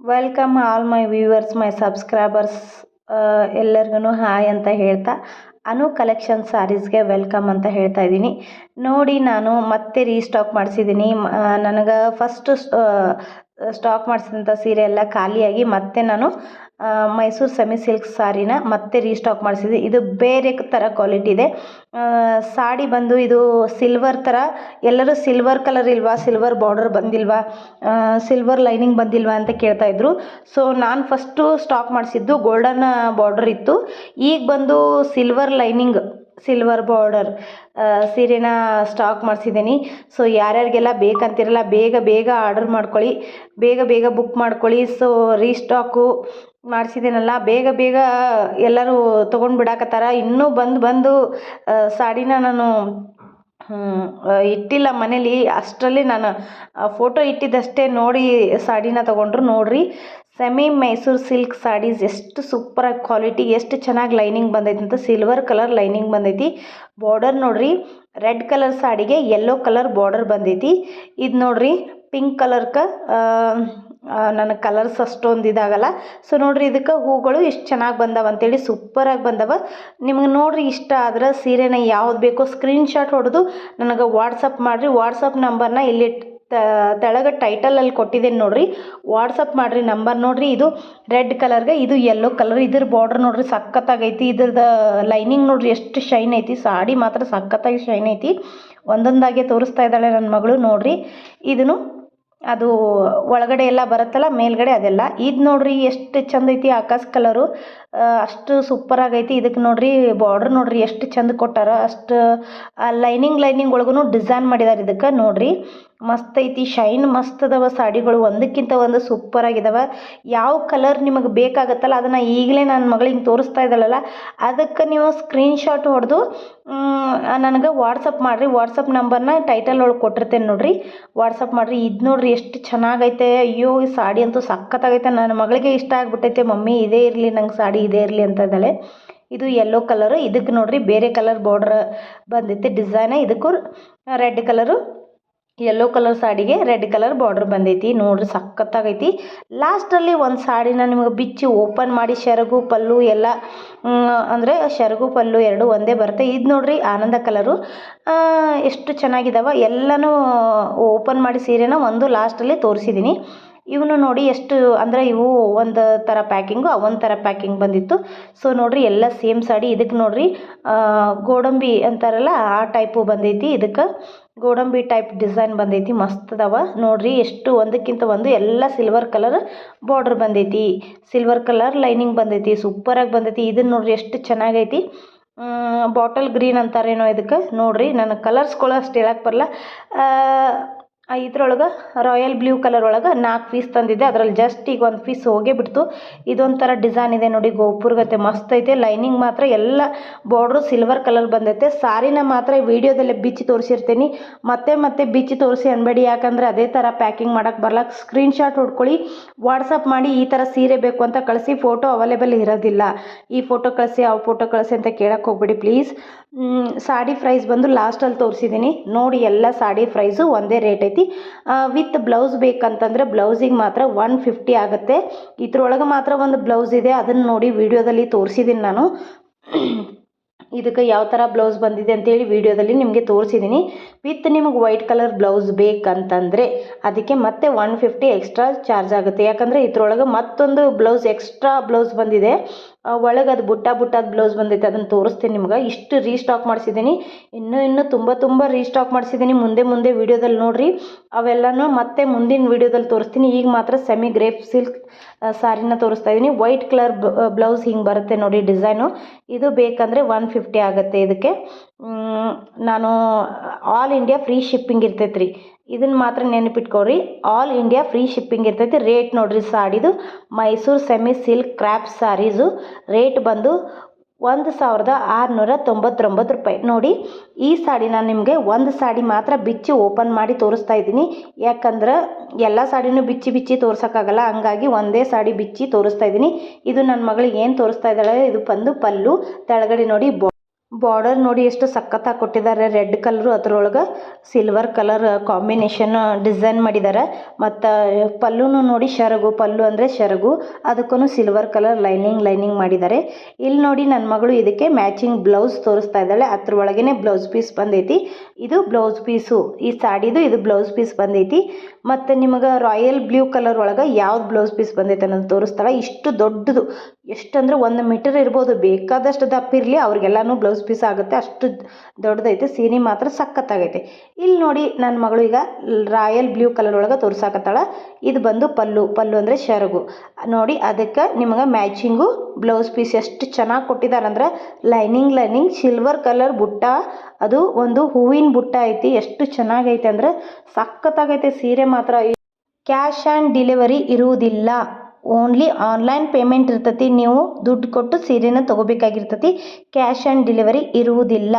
Welcome all my viewers my subscribers ಎಲ್ಲರಿಗೂ hi ಅಂತ ಹೇಳ್ತಾ, ಅನು ಕಲೆಕ್ಷನ್ ಸ್ಯಾರೀಸ್ಗೆ ವೆಲ್ಕಮ್ ಅಂತ ಹೇಳ್ತಾ ಇದ್ದೀನಿ. ನೋಡಿ ನಾನು ಮತ್ತೆ ರೀಸ್ಟಾಕ್ ಮಾಡಿಸಿದ್ದೀನಿ. ನನಗೆ ಫಸ್ಟು ಸ್ಟಾಕ್ ಮಾಡಿಸಿದಂಥ ಸೀರೆ ಎಲ್ಲ ಖಾಲಿಯಾಗಿ ಮತ್ತೆ ನಾನು ಮೈಸೂರು ಸೆಮಿ ಸಿಲ್ಕ್ ಸಾರಿನ ಮತ್ತೆ ರೀಸ್ಟಾಕ್ ಮಾಡಿಸಿದೆ ಇದು ಬೇರೆ ಥರ ಕ್ವಾಲಿಟಿ ಇದೆ. ಸಾಡಿ ಬಂದು ಇದು ಸಿಲ್ವರ್ ಥರ ಎಲ್ಲರೂ ಸಿಲ್ವರ್ ಕಲರ್ ಇಲ್ವಾ ಸಿಲ್ವರ್ ಬಾರ್ಡರ್ ಬಂದಿಲ್ವಾ ಸಿಲ್ವರ್ ಲೈನಿಂಗ್ ಬಂದಿಲ್ವಾ ಅಂತ ಕೇಳ್ತಾಯಿದ್ರು ಸೊ ನಾನು ಫಸ್ಟು ಸ್ಟಾಕ್ ಮಾಡಿಸಿದ್ದು ಗೋಲ್ಡನ್ ಬಾರ್ಡರ್ ಇತ್ತು. ಈಗ ಬಂದು ಸಿಲ್ವರ್ ಲೈನಿಂಗ್ ಸಿಲ್ವರ್ ಬಾರ್ಡರ್ ಸೀರೆನ ಸ್ಟಾಕ್ ಮಾಡಿಸಿದ್ದೀನಿ. ಸೊ ಯಾರ್ಯಾರಿಗೆಲ್ಲ ಬೇಕಂತಿರಲ್ಲ, ಬೇಗ ಬೇಗ ಆರ್ಡರ್ ಮಾಡ್ಕೊಳ್ಳಿ. ಬೇಗ ಬೇಗ ಬುಕ್ ಮಾಡ್ಕೊಳ್ಳಿ. ಸೊ ರೀಸ್ಟಾಕು ಮಾಡಿಸಿದ್ದೀನಲ್ಲ, ಬೇಗ ಬೇಗ ಎಲ್ಲರೂ ತೊಗೊಂಡು ಬಿಡಾಕತ್ತಾರ. ಇನ್ನೂ ಬಂದು ಬಂದು ಸಾಡಿನ ನಾನು ಇಟ್ಟಿಲ್ಲ ಮನೇಲಿ. ಅಷ್ಟರಲ್ಲಿ ನಾನು ಫೋಟೋ ಇಟ್ಟಿದ್ದಷ್ಟೇ ನೋಡಿ ಸಾಡಿನ ತೊಗೊಂಡ್ರು ನೋಡಿರಿ. ಸೆಮಿ ಮೈಸೂರು ಸಿಲ್ಕ್ ಸಾಡೀಸ್ ಎಷ್ಟು ಸೂಪರಾಗಿ ಕ್ವಾಲಿಟಿ, ಎಷ್ಟು ಚೆನ್ನಾಗಿ ಲೈನಿಂಗ್ ಬಂದೈತೆ ಅಂತ ಸಿಲ್ವರ್ ಕಲರ್ ಲೈನಿಂಗ್ ಬಂದೈತಿ. ಬಾರ್ಡರ್ ನೋಡ್ರಿ, ರೆಡ್ ಕಲರ್ ಸಾಡಿಗೆ ಯೆಲ್ಲೋ ಕಲರ್ ಬಾರ್ಡರ್ ಬಂದೈತಿ. ಇದು ನೋಡ್ರಿ, ಪಿಂಕ್ ಕಲರ್ಕ ನನ್ನ ಕಲರ್ಸ್ ಅಷ್ಟೊಂದು ಇದಾಗಲ್ಲ. ಸೊ ನೋಡ್ರಿ, ಇದಕ್ಕೆ ಹೂಗಳು ಎಷ್ಟು ಚೆನ್ನಾಗಿ ಬಂದವ ಅಂತೇಳಿ ಸೂಪರಾಗಿ ಬಂದವ. ನಿಮ್ಗೆ ನೋಡ್ರಿ, ಇಷ್ಟ ಆದ್ರೆ ಸೀರೆನ ಯಾವ್ದು ಬೇಕೋ ಸ್ಕ್ರೀನ್ಶಾಟ್ ಹೊಡೆದು ನನಗೆ ವಾಟ್ಸಪ್ ಮಾಡಿರಿ. ವಾಟ್ಸಪ್ ನಂಬರ್ನ ಇಲ್ಲಿ ತೆಳಗೆ ಟೈಟಲಲ್ಲಿ ಕೊಟ್ಟಿದ್ದೀನಿ ನೋಡಿರಿ. ವಾಟ್ಸಪ್ ಮಾಡಿರಿ ನಂಬರ್ ನೋಡಿರಿ. ಇದು ರೆಡ್ ಕಲರ್ಗೆ ಇದು ಯೆಲ್ಲೋ ಕಲರ್ ಇದ್ರ ಬಾರ್ಡ್ರ್ ನೋಡಿರಿ, ಸಖತ್ತಾಗೈತಿ. ಇದ್ರದ್ದು ಲೈನಿಂಗ್ ನೋಡ್ರಿ, ಎಷ್ಟು ಶೈನ್ ಐತಿ. ಸಾಡಿ ಮಾತ್ರ ಸಖತ್ತಾಗಿ ಶೈನ್ ಐತಿ. ಒಂದೊಂದಾಗೆ ತೋರಿಸ್ತಾ ಇದ್ದಾಳೆ ನನ್ನ ಮಗಳು, ನೋಡಿರಿ. ಇದನ್ನು, ಅದು ಒಳಗಡೆ ಎಲ್ಲ ಬರುತ್ತಲ್ಲ, ಮೇಲ್ಗಡೆ ಅದೆಲ್ಲ. ಇದು ನೋಡ್ರಿ, ಎಷ್ಟು ಚಂದ ಐತಿ ಆಕಾಶ ಕಲರು ಅಷ್ಟು ಸೂಪರ್ ಆಗೈತಿ. ಇದಕ್ಕೆ ನೋಡಿರಿ ಬಾರ್ಡ್ರ್ ನೋಡ್ರಿ, ಎಷ್ಟು ಚಂದ ಕೊಟ್ಟಾರ. ಅಷ್ಟು ಲೈನಿಂಗ್ ಲೈನಿಂಗ್ ಒಳಗೂ ಡಿಸೈನ್ ಮಾಡಿದಾರೆ ಇದಕ್ಕೆ, ನೋಡಿರಿ. ಮಸ್ತ್ ಐತಿ ಶೈನ್ ಮಸ್ತ್ ಅದಾವ ಸಾಡಿಗಳು ಒಂದಕ್ಕಿಂತ ಒಂದು ಸೂಪರ್ ಆಗಿದಾವೆ. ಯಾವ ಕಲರ್ ನಿಮಗೆ ಬೇಕಾಗತ್ತಲ್ಲ, ಅದನ್ನು ಈಗಲೇ ನನ್ನ ಮಗಳಿಗೆ ತೋರಿಸ್ತಾ ಇದ್ದಾಳಲ್ಲ, ಅದಕ್ಕೆ ನೀವು ಸ್ಕ್ರೀನ್ಶಾಟ್ ಹೊಡೆದು ನನಗೆ ವಾಟ್ಸಪ್ ಮಾಡಿರಿ. ವಾಟ್ಸಪ್ ನಂಬರ್ನ ಟೈಟಲ್ ಒಳಗೆ ಕೊಟ್ಟಿರ್ತೇನೆ ನೋಡಿರಿ. ವಾಟ್ಸಪ್ ಮಾಡಿರಿ. ಇದು ನೋಡಿರಿ ಎಷ್ಟು ಚೆನ್ನಾಗೈತೆ. ಅಯ್ಯೋ, ಈ ಸಾಡಿ ಅಂತೂ ಸಖತ್ತಾಗೈತೆ. ನನ್ನ ಮಗಳಿಗೆ ಇಷ್ಟ ಆಗ್ಬಿಟ್ಟೈತೆ. ಮಮ್ಮಿ ಇದೇ ಇರಲಿ, ನಂಗೆ ಸಾಡಿ ಇದೇ ಇರಲಿ ಅಂತ ಇದ್ದಾಳೆ. ಇದು ಯೆಲ್ಲೋ ಕಲರು ಇದಕ್ಕೆ ನೋಡಿರಿ ಬೇರೆ ಕಲರ್ ಬಾರ್ಡ್ರ್ ಬಂದೈತೆ. ಡಿಸೈನ ಇದಕ್ಕೂ ರೆಡ್ ಕಲರು ಯೆಲ್ಲೋ ಕಲರ್ ಸಾಡಿಗೆ ರೆಡ್ ಕಲರ್ ಬಾರ್ಡ್ರ್ ಬಂದೈತಿ. ನೋಡಿರಿ ಸಖತ್ತಾಗೈತಿ. ಲಾಸ್ಟಲ್ಲಿ ಒಂದು ಸಾಡಿನ ನಿಮಗೆ ಬಿಚ್ಚಿ ಓಪನ್ ಮಾಡಿ ಸೆರಗು ಪಲ್ಲು ಎಲ್ಲ ಅಂದರೆ ಸೆರಗು ಪಲ್ಲು ಎರಡು ಒಂದೇ ಬರುತ್ತೆ. ಇದು ನೋಡ್ರಿ ಆನಂದ ಕಲರು ಎಷ್ಟು ಚೆನ್ನಾಗಿದ್ದಾವೆ ಎಲ್ಲನೂ ಓಪನ್ ಮಾಡಿ ಸೀರೆನ ಒಂದು ಲಾಸ್ಟಲ್ಲಿ ತೋರಿಸಿದ್ದೀನಿ ಇವನು ನೋಡಿ ಎಷ್ಟು ಅಂದರೆ ಇವು ಒಂದು ಥರ ಪ್ಯಾಕಿಂಗು ಒಂದು ಥರ ಪ್ಯಾಕಿಂಗ್ ಬಂದಿತ್ತು. ಸೊ ನೋಡಿರಿ ಎಲ್ಲ ಸೇಮ್ ಸಾಡಿ ಇದಕ್ಕೆ ನೋಡಿರಿ ಗೋಡಂಬಿ ಅಂತಾರಲ್ಲ, ಆ ಟೈಪು ಬಂದೈತಿ ಇದಕ್ಕೆ. ಗೋಡಂಬಿ ಟೈಪ್ ಡಿಸೈನ್ ಬಂದೈತಿ, ಮಸ್ತ್ ಅದಾವ. ನೋಡಿರಿ ಎಷ್ಟು ಒಂದಕ್ಕಿಂತ ಒಂದು ಎಲ್ಲ ಸಿಲ್ವರ್ ಕಲರ್ ಬಾರ್ಡ್ರ್ ಬಂದೈತಿ. ಸಿಲ್ವರ್ ಕಲರ್ ಲೈನಿಂಗ್ ಬಂದೈತಿ ಸೂಪರಾಗಿ ಬಂದೈತಿ. ಇದನ್ನು ನೋಡಿರಿ ಎಷ್ಟು ಚೆನ್ನಾಗೈತಿ. ಬಾಟಲ್ ಗ್ರೀನ್ ಅಂತಾರೇನೋ ಇದಕ್ಕೆ. ನೋಡಿರಿ ನನಗೆ ಕಲರ್ಸ್ಗಳು ಅಷ್ಟು ಹೇಳಕ್ಕೆ ಬರಲ್ಲ ಇದ್ರೊಳಗೆ ರಾಯಲ್ ಬ್ಲೂ ಕಲರ್ ಒಳಗೆ ನಾಲ್ಕು ಪೀಸ್ ತಂದಿದ್ದೆ ಅದ್ರಲ್ಲಿ ಜಸ್ಟ್ ಈಗ ಒಂದು ಪೀಸ್ ಹೋಗೇ ಬಿಡ್ತು. ಇದೊಂಥರ ಡಿಸೈನ್ ಇದೆ ನೋಡಿ ಗೋಪುರ್ಗತೆ ಮಸ್ತ್ ಐತೆ. ಲೈನಿಂಗ್ ಮಾತ್ರ ಎಲ್ಲ ಬಾರ್ಡ್ರು ಸಿಲ್ವರ್ ಕಲರ್ ಬಂದೈತೆ. ಸಾರಿನ ಮಾತ್ರ ವೀಡಿಯೋದಲ್ಲೇ ಬಿಚ್ಚಿ ತೋರಿಸಿರ್ತೀನಿ. ಮತ್ತೆ ಮತ್ತೆ ಬಿಚ್ಚಿ ತೋರಿಸಿ ಅನ್ಬೇಡಿ. ಯಾಕಂದರೆ ಅದೇ ಥರ ಪ್ಯಾಕಿಂಗ್ ಮಾಡೋಕ್ಕೆ ಸ್ಕ್ರೀನ್ ಸ್ಕ್ರೀನ್ಶಾಟ್ ಹೊಡ್ಕೊಳ್ಳಿ. ವಾಟ್ಸಪ್ ಮಾಡಿ ಈ ಥರ ಸೀರೆ ಬೇಕು ಅಂತ ಕಳಿಸಿ. ಫೋಟೋ ಅವೈಲೇಬಲ್ ಇರೋದಿಲ್ಲ. ಈ ಫೋಟೋ ಕಳಿಸಿ, ಆ ಫೋಟೋ ಕಳಿಸಿ ಅಂತ ಕೇಳಕ್ಕೆ ಹೋಗ್ಬೇಡಿ ಪ್ಲೀಸ್ ಸಾಡಿ ಪ್ರೈಸ್ ಬಂದು ಲಾಸ್ಟಲ್ಲಿ ತೋರಿಸಿದ್ದೀನಿ. ನೋಡಿ, ಎಲ್ಲ ಸಾಡಿ ಪ್ರೈಸು ಒಂದೇ ರೇಟ್ ಐತಿ. ವಿತ್ ಬ್ಲೌಸ್ ಬೇಕಂತಂದರೆ ಬ್ಲೌಸಿಗೆ ಮಾತ್ರ ಒನ್ ಫಿಫ್ಟಿ ಆಗುತ್ತೆ. ಇದ್ರೊಳಗೆ ಮಾತ್ರ ಒಂದು ಬ್ಲೌಸ್ ಇದೆ, ಅದನ್ನು ನೋಡಿ ವಿಡಿಯೋದಲ್ಲಿ ತೋರಿಸಿದ್ದೀನಿ ನಾನು. ಇದಕ್ಕೆ ಯಾವ ಥರ ಬ್ಲೌಸ್ ಬಂದಿದೆ ಅಂತೇಳಿ ವಿಡಿಯೋದಲ್ಲಿ ನಿಮಗೆ ತೋರಿಸಿದ್ದೀನಿ ವಿತ್ ನಿಮಗೆ ವೈಟ್ ಕಲರ್ ಬ್ಲೌಸ್ ಬೇಕಂತಂದರೆ ಅದಕ್ಕೆ ಮತ್ತೆ ಒನ್ ಫಿಫ್ಟಿ ಎಕ್ಸ್ಟ್ರಾ ಚಾರ್ಜ್ ಆಗುತ್ತೆ. ಯಾಕಂದರೆ ಇದ್ರೊಳಗೆ ಮತ್ತೊಂದು ಬ್ಲೌಸ್ ಎಕ್ಸ್ಟ್ರಾ ಬ್ಲೌಸ್ ಬಂದಿದೆ. ಒಳಗೆ ಅದು ಬುಟ್ಟ ಬುಟ್ಟಾದ ಬ್ಲೌಸ್ ಬಂದೈತೆ ಅದನ್ನು ತೋರಿಸ್ತೀನಿ ನಿಮ್ಗೆ. ಇಷ್ಟು ರೀಸ್ಟಾಕ್ ಮಾಡಿಸಿದ್ದೀನಿ ಇನ್ನೂ ಇನ್ನೂ ತುಂಬ ತುಂಬ ರೀಸ್ಟಾಕ್ ಮಾಡಿಸಿದ್ದೀನಿ ಮುಂದೆ ಮುಂದೆ ವೀಡಿಯೋದಲ್ಲಿ ನೋಡಿರಿ. ಅವೆಲ್ಲನೂ ಮತ್ತೆ ಮುಂದಿನ ವೀಡಿಯೋದಲ್ಲಿ ತೋರಿಸ್ತೀನಿ. ಈಗ ಮಾತ್ರ ಸೆಮಿ ಗ್ರೇಪ್ ಸಿಲ್ಕ್ ಸಾರಿನ ತೋರಿಸ್ತಾ ಇದ್ದೀನಿ ವೈಟ್ ಕಲರ್ ಬ್ಲೌಸ್ ಹಿಂಗೆ ಬರುತ್ತೆ ನೋಡಿ ಡಿಸೈನು ಇದು ಬೇಕಂದರೆ ಒನ್ ಆಗುತ್ತೆ ಇದಕ್ಕೆ. ನಾನು ಆಲ್ ಇಂಡಿಯಾ ಫ್ರೀ ಶಿಪ್ಪಿಂಗ್ ಇರ್ತೈತೆ ರೀ ಇದನ್ನು ಮಾತ್ರ ನೆನಪಿಟ್ಕೊಳ್ರಿ ಆಲ್ ಇಂಡಿಯಾ ಫ್ರೀ ಶಿಪ್ಪಿಂಗ್ ಇರ್ತೈತಿ. ರೇಟ್ ನೋಡಿರಿ ಸಾಡಿದು. Mysore semi silk crepe saris rate ಬಂದು ಒಂದು ಸಾವಿರದ ಆರುನೂರ ತೊಂಬತ್ತೊಂಬತ್ತು ರೂಪಾಯಿ. ನೋಡಿ, ಈ ಸಾಡಿ ನಾನು ನಿಮಗೆ ಒಂದು ಸಾಡಿ ಮಾತ್ರ ಬಿಚ್ಚಿ ಓಪನ್ ಮಾಡಿ ತೋರಿಸ್ತಾ ಇದ್ದೀನಿ. ಯಾಕಂದ್ರೆ ಎಲ್ಲ ಸಾಡಿನೂ ಬಿಚ್ಚಿ ಬಿಚ್ಚಿ ತೋರ್ಸೋಕ್ಕಾಗಲ್ಲ. ಹಂಗಾಗಿ ಒಂದೇ ಸಾಡಿ ಬಿಚ್ಚಿ ತೋರಿಸ್ತಾ ಇದ್ದೀನಿ. ಇದು ನನ್ನ ಮಗಳಿಗೆ ಏನು ತೋರಿಸ್ತಾ ಇದ್ದಾಳೆ, ಇದು ಬಂದು ಪಲ್ಲು. ತೆಳಗಡೆ ನೋಡಿ ಬೊ ಬಾರ್ಡರ್ ನೋಡಿ ಎಷ್ಟು ಸಖತ್ತಾಗಿ ಕೊಟ್ಟಿದ್ದಾರೆ. ರೆಡ್ ಕಲರು ಅದರೊಳಗೆ ಸಿಲ್ವರ್ ಕಲರ್ ಕಾಂಬಿನೇಷನ್ ಡಿಸೈನ್ ಮಾಡಿದ್ದಾರೆ. ಮತ್ತು ಪಲ್ಲುನು ನೋಡಿ ಶರಗು, ಪಲ್ಲು ಅಂದರೆ ಶರಗು. ಅದಕ್ಕೂ ಸಿಲ್ವರ್ ಕಲರ್ ಲೈನಿಂಗ್ ಲೈನಿಂಗ್ ಮಾಡಿದ್ದಾರೆ. ಇಲ್ಲಿ ನೋಡಿ ನನ್ನ ಮಗಳು ಇದಕ್ಕೆ ಮ್ಯಾಚಿಂಗ್ ಬ್ಲೌಸ್ ತೋರಿಸ್ತಾ ಇದ್ದಾಳೆ. ಒಳಗೇನೆ ಬ್ಲೌಸ್ ಪೀಸ್ ಬಂದೈತಿ. ಇದು ಬ್ಲೌಸ್ ಪೀಸು ಈ ಸಾಡಿದು ಇದು ಬ್ಲೌಸ್ ಪೀಸ್ ಬಂದೈತಿ. ಮತ್ತು ನಿಮಗೆ ರಾಯಲ್ ಬ್ಲೂ ಕಲರ್ ಒಳಗೆ ಯಾವ್ದು ಬ್ಲೌಸ್ ಪೀಸ್ ಬಂದೈತೆ ಅನ್ನೋದು ತೋರಿಸ್ತಾಳೆ. ಇಷ್ಟು ದೊಡ್ಡದು. ಎಷ್ಟಂದ್ರೆ ಒಂದು ಮೀಟರ್ ಇರ್ಬೋದು, ಬೇಕಾದಷ್ಟು ದಪ್ಪ ಇರಲಿ, ಅವ್ರಿಗೆಲ್ಲನೂ ಬ್ಲೌಸ್ ಪೀಸ್ ಆಗುತ್ತೆ. ಅಷ್ಟು ದೊಡ್ಡದೈತೆ, ಸೀರೆ ಮಾತ್ರ ಸಖತ್ತಾಗೈತೆ. ಇಲ್ಲಿ ನೋಡಿ ನನ್ನ ಮಗಳು ಈಗ ರಾಯಲ್ ಬ್ಲೂ ಕಲರ್ ಒಳಗೆ ತೋರ್ಸಾಕತ್ತಾಳ. ಇದು ಬಂದು ಪಲ್ಲು ಪಲ್ಲು ಅಂದರೆ ಶರಗು. ನೋಡಿ ಅದಕ್ಕೆ ನಿಮಗೆ ಮ್ಯಾಚಿಂಗು ಬ್ಲೌಸ್ ಪೀಸ್ ಎಷ್ಟು ಚೆನ್ನಾಗಿ ಕೊಟ್ಟಿದ್ದಾರೆ ಅಂದ್ರೆ ಲೈನಿಂಗ್ ಲೈನಿಂಗ್ ಸಿಲ್ವರ್ ಕಲರ್ ಬುಟ್ಟ, ಅದು ಒಂದು ಹೂವಿನ ಬುಟ್ಟ ಐತಿ. ಎಷ್ಟು ಚೆನ್ನಾಗೈತೆ ಅಂದ್ರೆ ಸಖತ್ತಾಗೈತೆ ಸೀರೆ ಮಾತ್ರ. ಕ್ಯಾಶ್ ಆ್ಯಂಡ್ ಡೆಲಿವರಿ ಇರುವುದಿಲ್ಲ. ಓನ್ಲಿ ಆನ್ಲೈನ್ ಪೇಮೆಂಟ್ ಇರ್ತತಿ. ನೀವು ದುಡ್ಡು ಕೊಟ್ಟು ಸೀರೆನ ತೊಗೋಬೇಕಾಗಿರ್ತೈತಿ. ಕ್ಯಾಶ್ ಆನ್ ಡೆಲಿವರಿ ಇರುವುದಿಲ್ಲ.